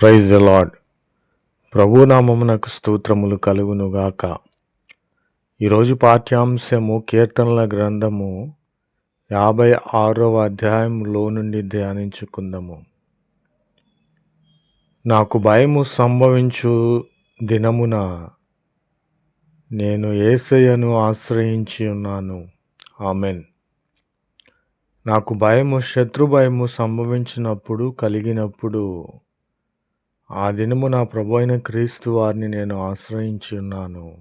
Praise the lord ప్రభునామమునకు స్తోత్రములు కలుగునుగాక. ఈరోజు పాఠ్యాంశము కీర్తనల గ్రంథము యాభై ఆరవ అధ్యాయంలో నుండి ధ్యానించుకుందాము. నాకు భయము సంభవించు దినమున నేను ఏసయ్యను ఆశ్రయించి ఉన్నాను. ఆమెన్. నాకు భయము శత్రు భయము సంభవించినప్పుడు కలిగినప్పుడు ఆ దినము నా ప్రభు అయిన క్రీస్తు వారిని నేను ఆశ్రయించి ఉన్నాను.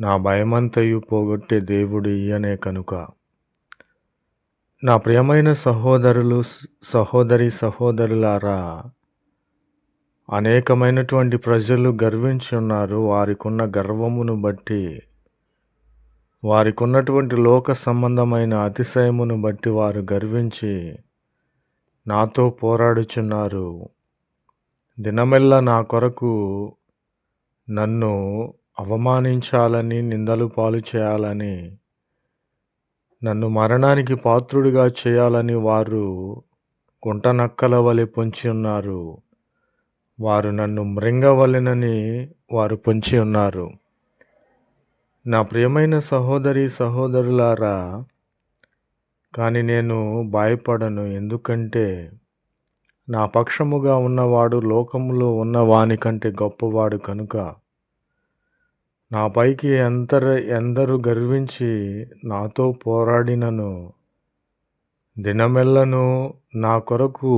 నా భయమంతయు పోగొట్టే దేవుడు ఈయనే కనుక. నా ప్రియమైన సహోదరులు సహోదరి సహోదరులారా అనేకమైనటువంటి ప్రజలు గర్వించి ఉన్నారు. వారికున్న గర్వమును బట్టి వారికి ఉన్నటువంటి లోక సంబంధమైన అతిశయమును బట్టి వారు గర్వించి నాతో పోరాడుచున్నారు. దినమెల్లా నా కొరకు నన్ను అవమానించాలని నిందలు పాలు చేయాలని నన్ను మరణానికి పాత్రుడిగా చేయాలని వారు గుంటనక్కల వలె పొంచి ఉన్నారు. వారు నన్ను మృంగవలెనని వారు పొంచి ఉన్నారు. నా ప్రియమైన సహోదరి సహోదరులారా కానీ నేను భయపడను. ఎందుకంటే నా పక్షముగా ఉన్నవాడు లోకములో ఉన్న వాని కంటే గొప్పవాడు కనుక నా పైకి ఎంతర ఎందరు గర్వించి నాతో పోరాడినను దినమెల్లను నా కొరకు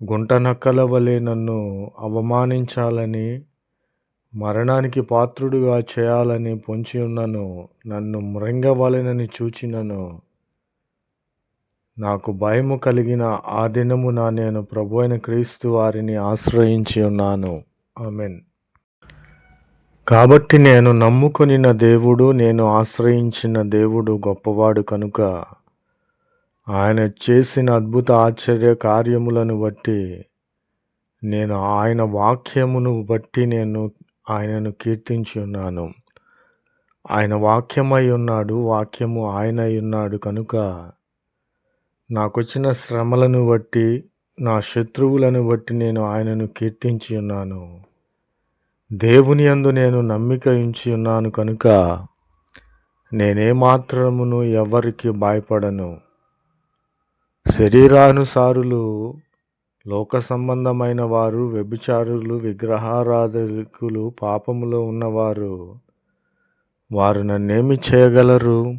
గుంటనక్కల వలె నన్ను అవమానించాలని మరణానికి పాత్రుడుగా చేయాలని పొంచి ఉన్నను నన్ను మృంగవలెనని చూచినను. నాకు భయము కలిగిన ఆ దినమున నేను ప్రభు అయిన క్రీస్తు వారిని ఆశ్రయించి ఉన్నాను. ఆమెన్. కాబట్టి నేను నమ్ముకొనిన దేవుడు నేను ఆశ్రయించిన దేవుడు గొప్పవాడు కనుక ఆయన చేసిన అద్భుత ఆశ్చర్య కార్యములను బట్టి నేను ఆయన వాక్యమును బట్టి నేను ఆయనను కీర్తించి ఉన్నాను. ఆయన వాక్యమై ఉన్నాడు వాక్యము ఆయన ఉన్నాడు కనుక నాకొచ్చిన శ్రమలను బట్టి నా శత్రువులను బట్టి నేను ఆయనను కీర్తించి ఉన్నాను. దేవుని యందు నేను నమ్మిక ఉంచి ఉన్నాను కనుక నేనేమాత్రమును ఎవరికి భయపడను. శరీరానుసారులు లోక సంబంధమైన వారు వ్యభిచారులు విగ్రహారాధకులు పాపములో ఉన్నవారు వారు నన్నేమి చేయగలరు?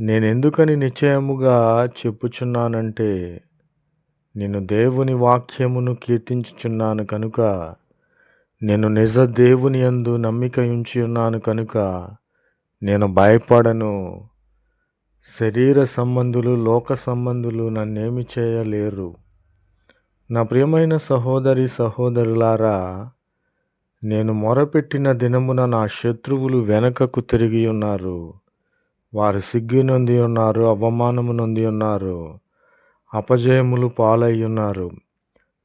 నేనెందుకని నిశ్చయముగా చెప్పుచున్నానంటే నేను దేవుని వాక్యమును కీర్తించుచున్నాను కనుక నేను నిజ దేవుని యందు నమ్మిక ఉంచి ఉన్నాను కనుక నేను భయపడను. శరీర సంబంధులు లోక సంబంధులు నన్నేమి చేయలేరు. నా ప్రియమైన సహోదరి సహోదరులారా నేను మొరపెట్టిన దినమున నా శత్రువులు వెనకకు తిరిగి ఉన్నారు వారు సిగ్గు నొంది ఉన్నారు అవమానము నొంది ఉన్నారు అపజయములు పాలై ఉన్నారు.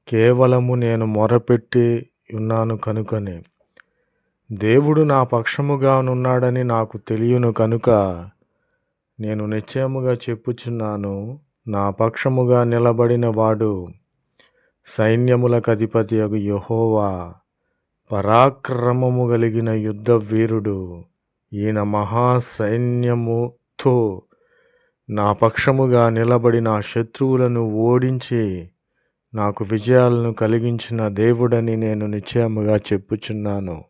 కేవలము నేను మొరపెట్టి ఉన్నాను కనుకనే. దేవుడు నా పక్షముగానున్నాడని నాకు తెలియను కనుక నేను నిశ్చయముగా చెప్పుచున్నాను నా పక్షముగా నిలబడిన వాడు సైన్యములకు అధిపతి అగు యహోవా పరాక్రమము కలిగిన యుద్ధ వీరుడు. ఈయన మహాసైన్యముతో నా పక్షముగా నిలబడి నా శత్రువులను ఓడించి నాకు విజయాలను కలిగించిన దేవుడని నేను నిశ్చయముగా చెప్పుచున్నాను.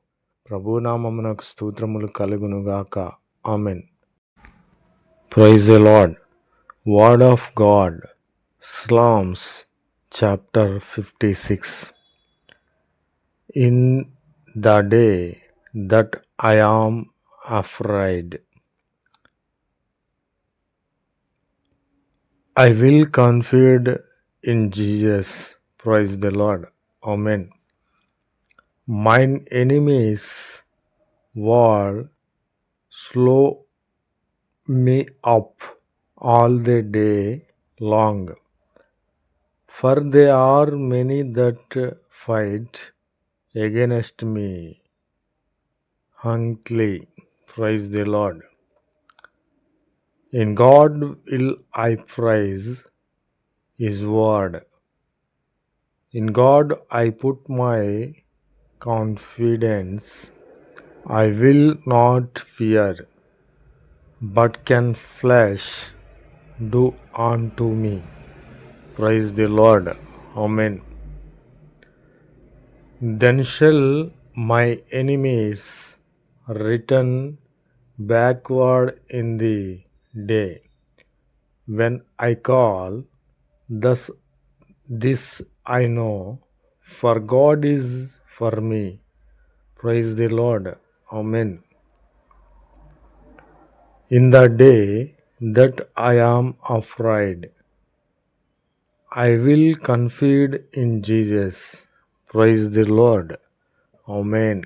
ప్రభునామమునకు స్తోత్రములు కలుగునుగాక. Amen. Praise a Lord word of God. Psalms chapter fifty six. In the day that I am afraid. I will confide in Jesus. Praise the Lord. Amen. Mine enemies will slow me up all the day long. For there are many that fight against me. Huntley. Praise the Lord. In God will I praise His word. In God I put my confidence. I will not fear. But can flesh do unto me? Praise the Lord. Amen. Then shall my enemies return backward in the day when I call. Thus, this I know, for God is for me. Praise the Lord. Amen. In the day that I am afraid, I will confide in Jesus. Praise the Lord. Amen.